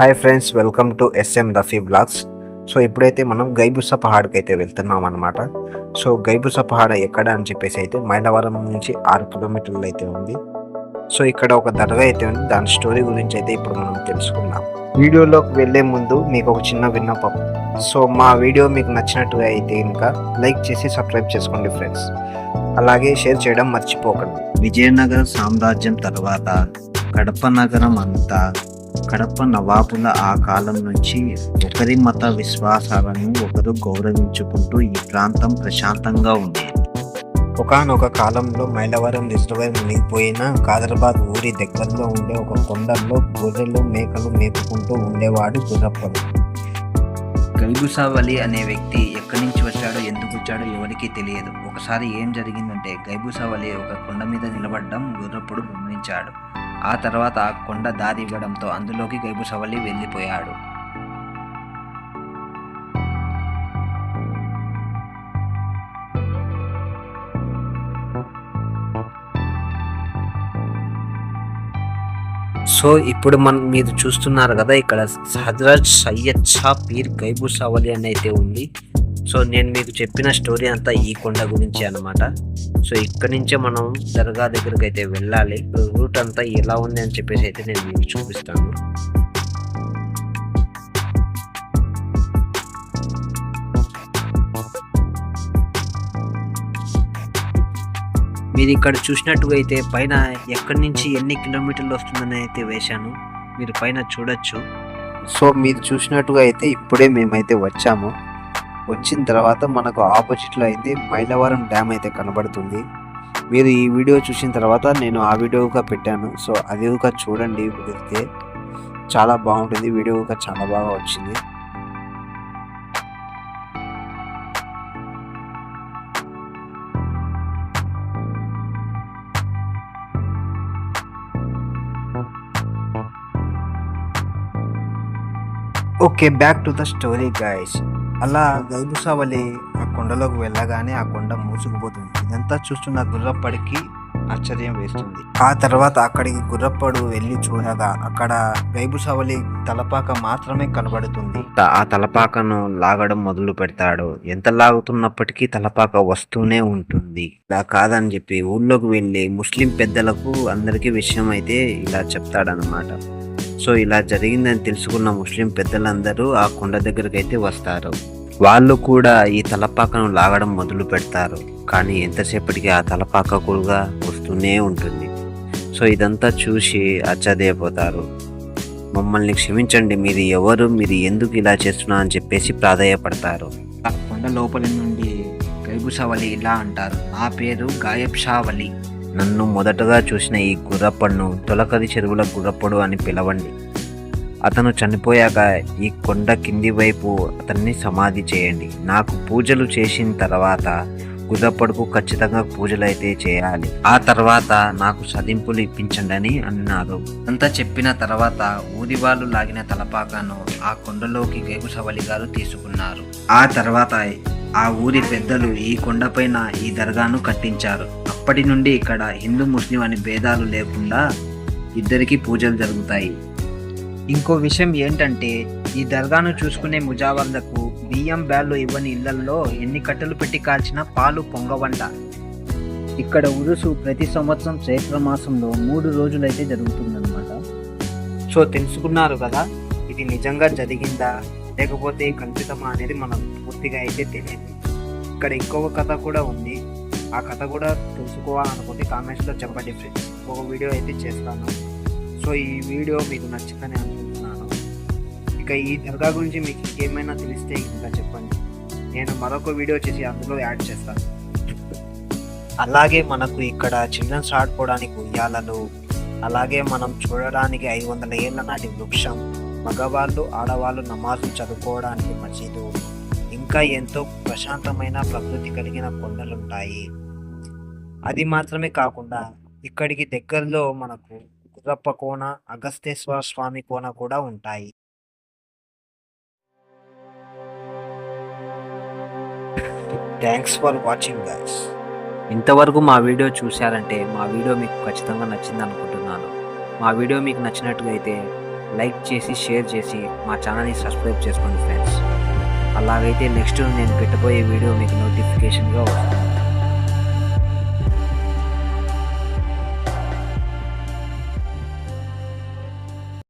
Hi friends welcome to SM Rafi blogs so ఇప్పుడైతే మనం గైబుస పహాడ్కి అయితే వెళ్తున్నాం అనమాట సో గైబుస పహాడ్ ఎక్కడ అని చెప్పేసి అయితే మైలవరం నుంచి ఆరు కిలోమీటర్లు అయితే ఉంది. సో ఇక్కడ ఒక దర్గా అయితే ఉంది. దాని స్టోరీ గురించి అయితే ఇప్పుడు మనం తెలుసుకుందాం. వీడియోలోకి వెళ్ళే ముందు మీకు ఒక చిన్న విన్నపం. సో మా వీడియో మీకు నచ్చినట్టుగా అయితే ఇంకా లైక్ చేసి సబ్స్క్రైబ్ చేసుకోండి ఫ్రెండ్స్ అలాగే షేర్ చేయడం మర్చిపోకండి. విజయనగర సామ్రాజ్యం తర్వాత కడప నగరం అంతా కడప నవాబుల ఆ కాలం నుంచి ఒకరి మత విశ్వాసాలను ఒకరు గౌరవించుకుంటూ ఈ ప్రాంతం ప్రశాంతంగా ఉంది. ఒకనొక కాలంలో మైలవరం రిజర్వాయర్ మునిగిపోయిన కాదరాబాద్ ఊరి దగ్గరలో ఉండే ఒక కొండల్లో గొర్రెలు మేకలు మేపుకుంటూ ఉండేవాడు గుర్రప్పడు గైబుసావలి అనే వ్యక్తి ఎక్కడి నుంచి వచ్చాడో ఎందుకు వచ్చాడో ఎవరికీ తెలియదు. ఒకసారి ఏం జరిగిందంటే గైబుసావలి ఒక కొండ మీద నిలబడడం గుర్రప్పుడు గమనించాడు. ఆ తర్వాత ఆ కొండ దారి ఇవ్వడంతో అందులోకి గైబుసవలి వెళ్ళిపోయాడు. సో ఇప్పుడు మనం మీరు చూస్తున్నారు కదా ఇక్కడ హజరత్ సయ్యద్ షా పీర్ గైబు సవలి అని అయితే ఉంది. సో నేను మీకు చెప్పిన స్టోరీ అంతా ఈ కొండ గురించి అనమాట సో ఇక్కడ నుంచే మనం దర్గా దగ్గరికి అయితే వెళ్ళాలి రూట్ అంతా ఎలా ఉంది అని చెప్పేసి అయితే నేను మీకు చూపిస్తాను. మీరు ఇక్కడ చూసినట్టుగా అయితే పైన ఎక్కడి నుంచి ఎన్ని కిలోమీటర్లు వస్తుందని అయితే వేశాను. మీరు పైన చూడొచ్చు. సో మీరు చూసినట్టుగా అయితే ఇప్పుడే మేమైతే వచ్చాము. వచ్చిన తర్వాత మనకు ఆపోజిట్లో అయితే మైలవరం డ్యామ్ అయితే కనబడుతుంది. మీరు ఈ వీడియో చూసిన తర్వాత నేను ఆ వీడియోగా పెట్టాను. సో అది ఒక చూడండి కుదిరితే చాలా బాగుంటుంది. వీడియో ఒక చాలా బాగా వచ్చింది. Okay back to the story guys అలా గైబుసావలి ఆ కొండలోకి వెళ్ళగానే ఆ కొండ మూసుకుపోతుంది. ఇదంతా చూస్తున్న గుర్రప్పడికి ఆశ్చర్యం వేస్తుంది. ఆ తర్వాత అక్కడికి గుర్రప్పడు వెళ్ళి చూడగా అక్కడ గైబుసావలి తలపాక మాత్రమే కనబడుతుంది. ఆ తలపాకను లాగడం మొదలు పెడతాడు. ఎంత లాగుతున్నప్పటికీ తలపాక వస్తూనే ఉంటుంది. ఇలా కాదని చెప్పి ఊళ్ళోకి వెళ్ళి ముస్లిం పెద్దలకు అందరికీ విషయం అయితే ఇలా చెప్తాడనమాట సో ఇలా జరిగిందని తెలుసుకున్న ముస్లిం పెద్దలందరూ ఆ కొండ దగ్గరికి అయితే వస్తారు. వాళ్ళు కూడా ఈ తలపాకను లాగడం మొదలు పెడతారు. కానీ ఎంతసేపటికి ఆ తలపాక కూడా వస్తూనే ఉంటుంది. సో ఇదంతా చూసి అచ్చదైపోతారు మమ్మల్ని క్షమించండి మీరు ఎవరు మీరు ఎందుకు ఇలా చేస్తున్నా అని చెప్పేసి ప్రాధాయపడతారు. ఆ కొండ లోపలి నుండి గైబుషావలి ఇలా అంటారు. నా పేరు గాయబ్ షావలి నన్ను మొదటగా చూసిన ఈ గుర్రప్పడును తొలకరి చెరువుల గుర్రప్పడు అని పిలవండి. అతను చనిపోయాక ఈ కొండ కింది వైపు అతన్ని సమాధి చేయండి. నాకు పూజలు చేసిన తర్వాత గుర్రప్పడుకు ఖచ్చితంగా పూజలు అయితే చేయాలి. ఆ తర్వాత నాకు సదింపులు ఇప్పించండి అని అన్నారు. అంతా చెప్పిన తర్వాత ఊరి వాళ్ళు లాగిన తలపాకను ఆ కొండలోకి గేగుసవలి గారు తీసుకున్నారు. ఆ తర్వాత ఆ ఊరి పెద్దలు ఈ కొండపైన ఈ దర్గాను కట్టించారు. అప్పటి నుండి ఇక్కడ హిందూ ముస్లిం అనే భేదాలు లేకుండా ఇద్దరికి పూజలు జరుగుతాయి. ఇంకో విషయం ఏంటంటే ఈ దర్గాను చూసుకునే ముజావర్లకు బియ్యం బ్యాళ్ళు ఇవ్వని ఇళ్ళల్లో ఎన్ని కట్టెలు పెట్టి కాల్చిన పాలు పొంగవంట. ఇక్కడ ఉరుసు ప్రతి సంవత్సరం చైత్ర మాసంలో మూడు రోజులైతే జరుగుతుందన్నమాట. సో తెలుసుకున్నారు కదా ఇది నిజంగా జరిగిందా? లేకపోతే కల్పితమా అనేది మనం పూర్తిగా అయితే తెలియదు. ఇక్కడ ఇంకొక కథ కూడా ఉంది. ఆ కథ కూడా తెలుసుకోవాలనుకుంటే కామెంట్స్లో చెప్పండి ఫ్రెండ్స్ ఒక వీడియో అయితే చేస్తాను. సో ఈ వీడియో మీకు నచ్చిందని అనుకుంటున్నాను. ఇక ఈ దర్గా గురించి మీకు ఇంకేమైనా తెలిస్తే ఇంకా చెప్పండి. నేను మరొక వీడియో చేసి అందులో యాడ్ చేస్తాను. అలాగే మనకు ఇక్కడ చిల్డ్రన్స్ ఆడుకోవడానికి ఉయ్యాలలు అలాగే మనం చూడడానికి ఐదు వందల ఏళ్ళ నాటి వృక్షం మగవాళ్ళు ఆడవాళ్ళు నమాజు చదువుకోవడానికి మసీదు. ఇంకా ఎంతో ప్రశాంతమైన ప్రకృతి కలిగిన కొండలుంటాయి. అది మాత్రమే కాకుండా ఇక్కడికి దగ్గరలో మనకు కుర్రప్ప కోన అగస్తేశ్వర స్వామి కోన కూడా ఉంటాయి. థ్యాంక్స్ ఫర్ వాచింగ్ గైస్ ఇంతవరకు మా వీడియో చూశారంటే మా వీడియో మీకు ఖచ్చితంగా నచ్చింది అనుకుంటున్నాను మా వీడియో మీకు నచ్చినట్టుగా అయితే లైక్ చేసి షేర్ చేసి మా ఛానల్ని సబ్స్క్రైబ్ చేసుకోండి ఫ్రెండ్స్. అలాగైతే నెక్స్ట్ నేను పెట్టబోయే వీడియో మీకు నోటిఫికేషన్గా వస్తుంది.